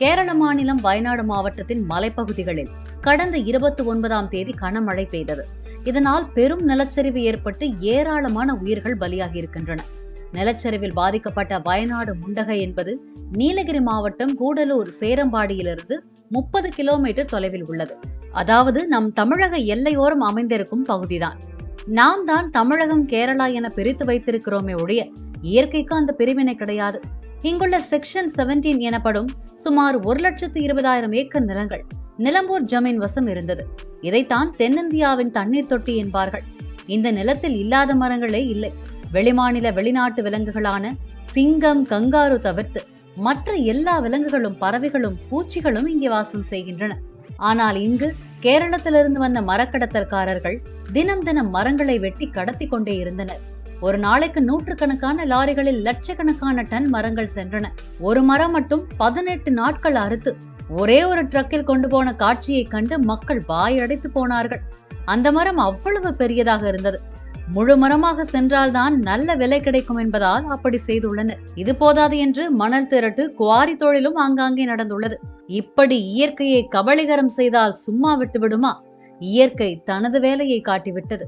கேரள மாநிலம் வயநாடு மாவட்டத்தின் மலைப்பகுதிகளில் கடந்த இருபத்தி ஒன்பதாம் தேதி கனமழை பெய்தது. இதனால் பெரும் நிலச்சரிவு ஏற்பட்டு ஏராளமான உயிர்கள் பலியாகி இருக்கின்றன நிலச்சரிவில் பாதிக்கப்பட்ட வயநாடு முண்டகை என்பது நீலகிரி மாவட்டம் கூடலூர் சேரம்பாடியிலிருந்து முப்பது கிலோமீட்டர் தொலைவில் உள்ளது. அதாவது நம் தமிழக எல்லையோரம் அமைந்திருக்கும் பகுதிதான். நாம் தான் தமிழகம் கேரளா என பிரித்து வைத்திருக்கிறோமே ஒழிய இயற்கைக்கு அந்த பிரிவினை கிடையாது. இங்குள்ள செக்ஷன் 17 எனப்படும் சுமார் ஒரு லட்சத்து இருபதாயிரம் ஏக்கர் நிலங்கள் நிலம்பூர் ஜமீன் வசம் இருந்தது. இதைத்தான் தென்னிந்தியாவின் தண்ணீர் தொட்டி என்பார்கள். இந்த நிலத்தில் இல்லாத மரங்களே இல்லை. வெளிமாநில வெளிநாட்டு விலங்குகளான சிங்கம் கங்காரு தவிர்த்து மற்ற எல்லா விலங்குகளும் பறவைகளும் பூச்சிகளும் இங்கே வாசம் செய்கின்றன. ஆனால் இங்கு கேரளத்திலிருந்து வந்த மரக்கடத்தல்காரர்கள் தினம் தினம் மரங்களை வெட்டி கடத்தி கொண்டே இருந்தனர். ஒரு நாளைக்கு நூற்றுக்கணக்கான லாரிகளில் லட்சக்கணக்கான டன் மரங்கள் சென்றன. ஒரு மரம் மட்டும் பதினெட்டு நாட்கள் அறுத்து ஒரே ஒரு ட்ரக்கில் கொண்டு போன காட்சியை கண்டு மக்கள் வாயடைத்து போனார்கள். அந்த மரம் அவ்வளவு பெரியதாக இருந்தது. முழு மரமாக சென்றால்தான் நல்ல விலை கிடைக்கும் என்பதால் அப்படி செய்துள்ளனர். இது போதாது என்று மணல் திரட்டு குவாரி தொழிலும் ஆங்காங்கே நடந்துள்ளது. இப்படி இயற்கையை கபளீகரம் செய்தால் சும்மா விட்டு விடுமா இயற்கை தனது வேலையை காட்டிவிட்டது.